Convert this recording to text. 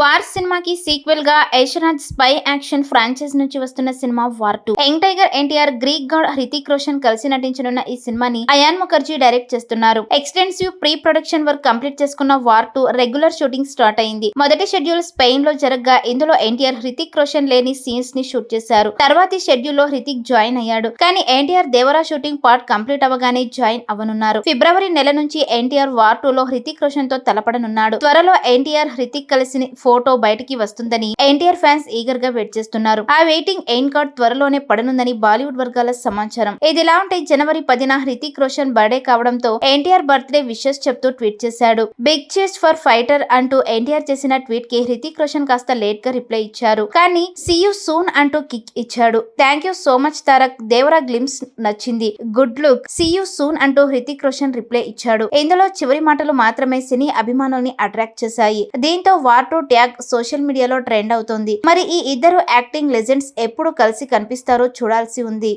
War సినిమాకి సీక్వెల్గా Yash Raj spy action franchise నుంచి వస్తున్న cinema War two. Young tiger NTR Greek god Hrithik Roshan కలిసి నటించనున్న ఈ సినిమాని అయాన్ ముఖర్జీ డైరెక్ట్ చేస్తున్నారు. Extensive pre production work complete చేసుకున్న War two regular shooting start అయింది. మొదటి షెడ్యూల్ స్పెయిన్లో జరగగా ఇందులో ఎన్టీఆర్ హృతిక్ రోషన్ లేని సీన్స్ని షూట్ చేశారు. తర్వాతి షెడ్యూల్లో హృతిక్ జాయిన్ అయ్యాడు. కానీ NTR Devara shooting part complete అవ్వగానే జాయిన్ అవనున్నారు ఫిబ్రవరి నెల నుంచి ఎన్టీఆర్ వార్ టూ లో హృతిక్ రోషన్తో తలపడనున్నాడు. త్వరలో ఎన్టీఆర్ హృతిక్ కలిసి ఫోటో బయటికి వస్తుందని ఎన్టీఆర్ ఫ్యాన్స్ ఈగర్గా వెయిట్ చేస్తున్నారు. ఆ వెయిటింగ్ ఎయిన్ కార్డ్ త్వరలోనే పడనుందని బాలీవుడ్ వర్గాల సమాచారం. ఇదిలా ఉంటే జనవరి పదిన హృతిక్ రోషన్ బర్త్డే కావడంతో ఎన్టీఆర్ బర్త్డే విషెస్ చెప్తూ ట్వీట్ చేశాడు. బిగ్ చేస్ ఫర్ ఫైటర్ అంటూ ఎన్టీఆర్ చేసిన ట్వీట్కి హృతిక్ రోషన్ కాస్త లేట్గా రిప్లై ఇచ్చారు. కానీ సి యూ సూన్ అంటూ కిక్ ఇచ్చాడు. Thank you so much Tarak Devara glimpse నచ్చింది. Good luck see you soon అంటూ హృతిక్ రోషన్ రిప్లై ఇచ్చాడు. ఇందులో చివరి మాటలు మాత్రమే సినీ అభిమానుల్ని అట్రాక్ట్ చేశాయి. దీంతో వార్ టూ ట్యాగ్ సోషల్ మీడియాలో ట్రెండ్ అవుతోంది. మరి ఈ ఇద్దరు యాక్టింగ్ లెజెండ్స్ ఎప్పుడు కలిసి కనిపిస్తారో చూడాల్సి ఉంది.